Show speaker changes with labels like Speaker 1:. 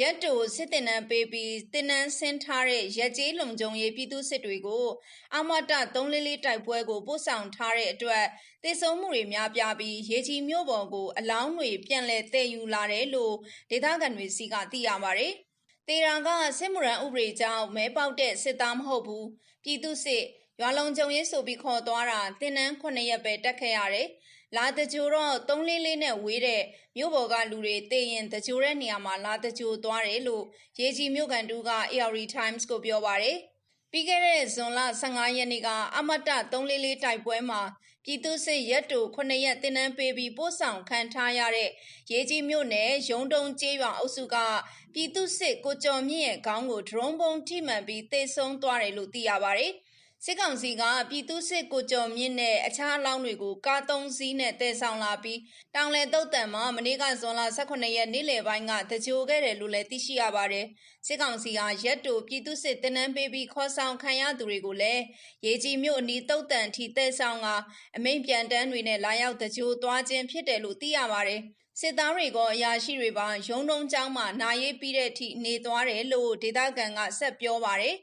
Speaker 1: ရက်တိုစစ်တင်နန်းပေးပြီးတင်နန်းဆင်းထားတဲ့ရက်ကျေးလုံခြုံရေးပြည်သူစစ်တွေကိုအမတ344တိုက်ပွဲကိုပို့ဆောင်ထားတဲ့အတွက်တေဆုံးမှုတွေများပြားပြီးရေကြီးမြို့ပေါ်ကိုအလောင်းတွေပြန်လည်တည်ယူလာတယ်လို့ဒေသခံတွေစီကသိရပါတယ်။တေရာကစစ်မှုရန်ဥပဒေကြောင့်မဲပေါက်တဲ့စစ်သားမဟုတ်ဘူးပြည်သူစစ်ရွာလုံးကြုံရေးဆိုပြီးခေါ်သွားတာတင်နန်း9ရက်ပဲတက်ခဲ့ရတယ်။ လာတကြိုတော့344နဲ့ဝေးတဲ့မြို့ပေါ်ကလူတွေတည်ရင်တကြိုတဲ့နေရာမှာလာတကြိုသွားတယ်လို့ရေကြီးမြို့ကန်တူက AR Times ကိုပြောပါတယ်။ပြီးခဲ့တဲ့ဇွန်လ15ရက်နေ့ကအမတ344တိုက်ပွဲမှာပြည်သူစစ်ရက်တူ9ရက်တင်နန်းပေးပြီးပို့ဆောင်ခံထားရတဲ့ရေကြီးမြို့နယ်ရုံတုံကျေးရွာအုပ်စုကပြည်သူစစ်ကိုကျော်မြင့်ရဲ့ခေါင်းကိုဒရုန်းပုံထိမှန်ပြီးတေဆုံးသွားတယ်လို့သိရပါတယ်။ စစ်ကောင်စီက ပြည်သူစစ်ကိုကြော်မြင့်နဲ့ အခြားအလောင်းတွေကို ကားသုံးစီးနဲ့တည်ဆောင်လာပြီး တောင်လယ်တုတ်တံမှာ မနေ့က ဇွန်လ18ရက် နေ့လယ်ပိုင်းကတကြိုခဲ့တယ်လို့လည်း သိရှိရပါတယ်။စစ်ကောင်စီကရက်တို ပြည်သူစစ်တင်နန်းပေးပြီး ခေါ်ဆောင်ခံရသူတွေကိုလည်း ရေကြီးမြို့အနီးတုတ်တံထိတည်ဆောင်ကအမိန်ပြန်တန်းတွေနဲ့ လာရောက်တကြိုသွားခြင်း ဖြစ်တယ်လို့ သိရပါတယ်။စစ်သားတွေကအရာရှိတွေပါ ရုံတုံးကျောင်းမှာ နာရေးပြီးတဲ့အထိ နေသွားတယ်လို့ ဒေသခံက ဆက်ပြောပါတယ်။